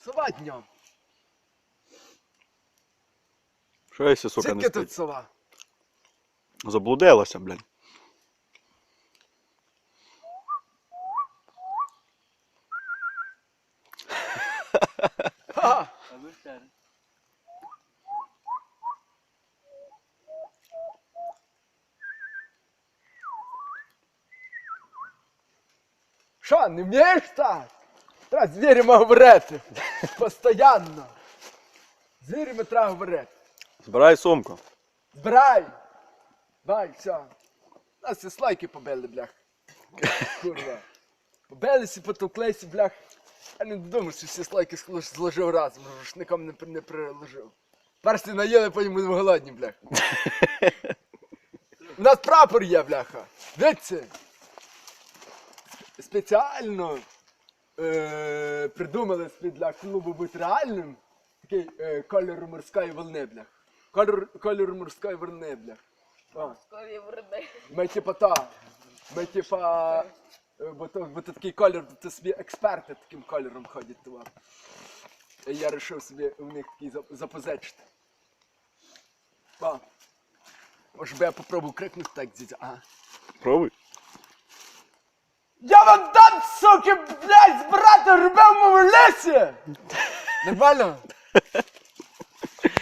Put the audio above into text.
Сова днем. Що якщо, сука, не Звідки спить? тут сова? Заблудилася, блядь. Ха! А ви ще раз. Що, не вмієш так? Треба з звірями говорити. Постоянно. З звірями треба. Збирай сумку. Збирай! Давай, все. Нас всі слайки побили, блях. Курва. Побилися, потовклися, блях. Я не думаю, що всі слайки зложив разом, рушником не, не приложив. Перші наїли, потім будемо голодні, бляха. У нас прапор є, бляха. Дивіться. Спеціально е, придумали собі для клубу бути реальним. Такий е, кольор морської волни, блях. Кольор, кольор морської волни, блях. О. Ми типа та. Ми типа. е, Бо то, бо то такий колір, то собі експерти таким кольором ходять туди. І я вирішив собі у них такий зап- запозичити. О. Може би я попробую крикнути так, дідя. Ага. Пробуй. Я суки, блядь, з брата робив в лісі! Нормально?